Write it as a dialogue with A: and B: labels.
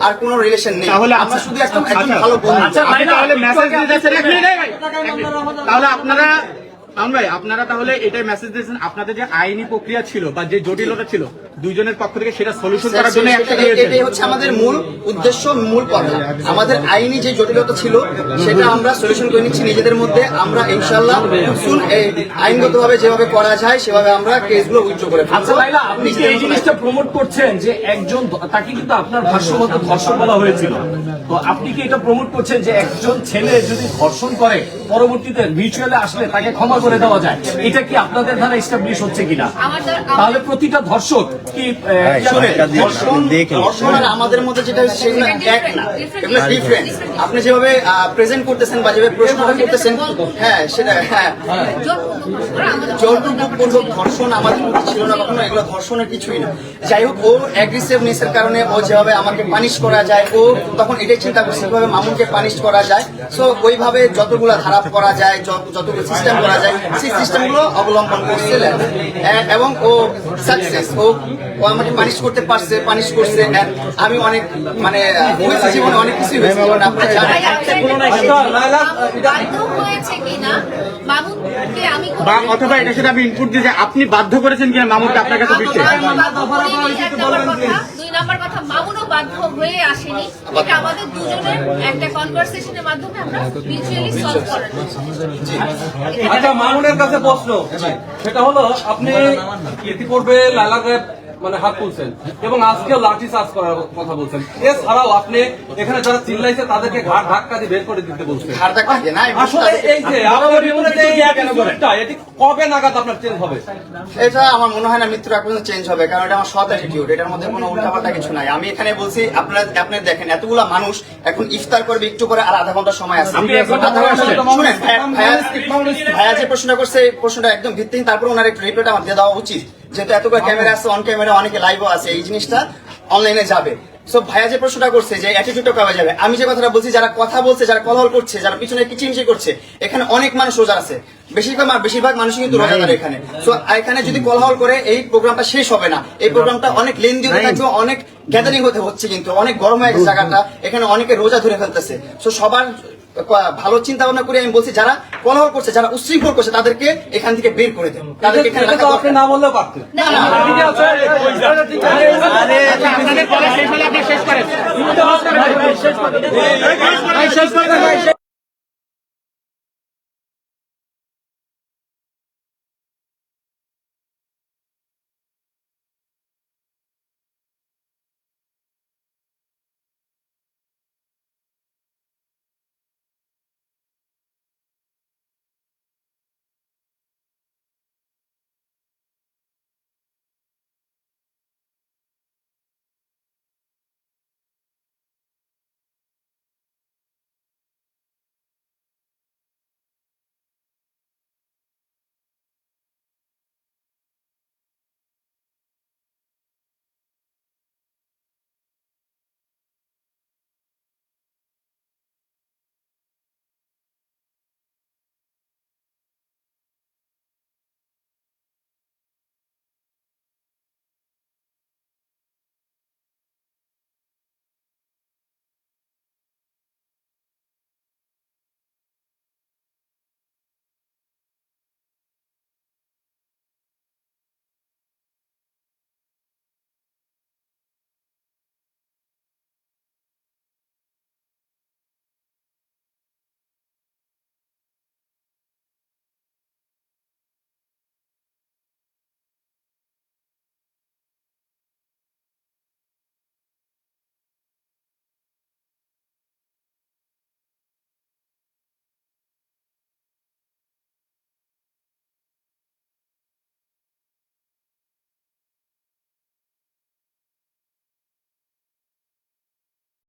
A: আর কোনো রিলেশন নেই
B: তাহলে
A: আমরা
B: আচ্ছা,
A: শুধু একদম
B: আচ্ছা,
A: ভালো বন্ধু
B: আচ্ছা, তাহলে মেসেজ তাহলে আপনারা ভাই আপনারা তাহলে এটাই মেসেজ দিয়েছেন আপনাদের যে আইনি প্রক্রিয়া ছিল বা যে জটিলতা ছিল দুইজনের পক্ষ থেকে সেটা সলিউশন করার জন্য
A: এটাই হচ্ছে আমাদের মূল উদ্দেশ্য মূল কথা আমাদের আইনি যে জটিলতা ছিল সেটা আমরা সলিউশন করে নিচ্ছি নিজেদের মধ্যে। আমরা ইনশাল্লাহ শুন আইনগতভাবে যেভাবে করা যায় সেভাবে আমরা কেসগুলো উইথড্র করে
C: আচ্ছা লাইলা আপনি এই জিনিসটা প্রমোট করছেন যে একজন তাকে কিন্তু আপনার ভাষ্যমত ধর্ষণ বলা হয়েছিল। তো আপনি কি এটা প্রমোট করছেন যে একজন ছেলে যদি ধর্ষণ করে পরবর্তীতে মিউচুয়ালে আসলে তাকে ক্ষমা করে দেওয়া যায়। এটা কি আপনাদের দ্বারা এস্টাবলিশ হচ্ছে কিনা? তাহলে প্রতিটা ধর্ষক কি
A: আর আমাদের মধ্যে যেটা সেগুলো এক না এগুলো ডিফারেন্ট আপনি যেভাবে প্রেজেন্ট করতেছেন বা যেভাবে প্রশ্নটা করতেছেন হ্যাঁ সেটা হ্যাঁ। জোরপূর্বক ধর্ষণ আমাদের মধ্যে ছিল না কখনো এগুলো ধর্ষণের কিছুই না। যাই হোক ও অ্যাগ্রেসিভনেসের কারণে ও যেভাবে আমাকে পানিশ করা যায় ও তখন এটাই চিন্তা করছে কীভাবে মামুনকে পানিশ করা যায়। সো ওইভাবে যতগুলো ধারা করা যায় যতগুলো সিস্টেম করা যায় সেই সিস্টেমগুলো অবলম্বন করছিলেন এবং ও সাকসেস ও ও আমাকে পানিশ করতে পারছে পানিশ করছে আমি অনেক মানে হয়েছে জীবনে অনেক কিছুই হয়েছে। আপনারা জানেন।
D: বাধ্য মামুনকে আমি
B: বা অথবা এটা সেটা আমি ইনপুট দিয়ে আপনি বাধ্য করেছেন কিনা মামুনকে আপনার কাছে
D: আমি
B: ফিরতে
D: বাধ্য করিনি, এক নম্বর কথা। দুই নম্বর কথা, মামুনও বাধ্য হয়ে আসেনি। এটা আমাদের দুজনের একটা কনভারসেশনের মাধ্যমে আমরা মিউচুয়ালি সলভ করার
E: আচ্ছা মামুনের কাছে প্রশ্ন। সেটা হলো আপনি ইতিপূর্বে লালাকে মানে হাত তুলছেন। এবং আজকেও লাঠি চার্জ করার কথা বলছেন। এছাড়াও আপনি এখানে যারা চিল্লাইছে তাদেরকে ঘাট ধাক্কা দিয়ে বের করে দিতে বলছেন। আসলে এই যে এটি কবে নাগাদ আপনার চেঞ্জ হবে?
A: এটা আমার মনে হয় না চেঞ্জ হবে কারণ এটা আমার সৎ অ্যাটিটিউড এটার মধ্যে কোনো উল্টাপাল্টা কিছু নাই। আমি এখানে বলছি আপনারা আপনি দেখেন এতগুলা মানুষ এখন ইফতার করবে একটু পরে আর আধা ঘণ্টা সময় আছে। ভাইয়া- যে প্রশ্নটা করছে এই প্রশ্নটা একদম ভিত্তিহীন তারপর ওনার একটু রিপ্লাইট আমার দিয়ে দেওয়া উচিত। যেহেতু এতগুলো ক্যামেরা আছে অন ক্যামেরা অনেকে লাইভও আছে এই জিনিসটা অনলাইনে যাবে। সো ভাইয়া যে প্রশ্নটা করছে যে অ্যাটিটিউডটা কবে যাবে আমি যে কথাটা বলছি যারা কথা বলছে যারা কলহল করছে যারা পিছনে কিচিমিচি করছে এখানে অনেক মানুষ রোজা আছে। বেশিরভাগ বেশিরভাগ মানুষ কিন্তু রোজাদার এখানে। সো এখানে যদি কলহল করে এই প্রোগ্রামটা শেষ হবে না। এই প্রোগ্রামটা অনেক লেন্দি হতে থাকবে অনেক গ্যাদারিং হতে হচ্ছে কিন্তু অনেক গরম হয়ে গেছে জায়গাটা। এখানে অনেকে রোজা ধরে ফেলতেছে। সো সবার ভালো চিন্তা ভাবনা করে আমি বলছি যারা কলহ করছে যারা উশৃঙ্খল করছে তাদেরকে এখান থেকে বের করে দেন তাদেরকে এখানে রাখা
E: আপনি না বললেও পারতেন
D: না, না, না।
E: ঠিক আছে
B: আচ্ছা, আপনাদের কথা শেষ হলে আপনি শেষ করেন শেষ করেন ভাই।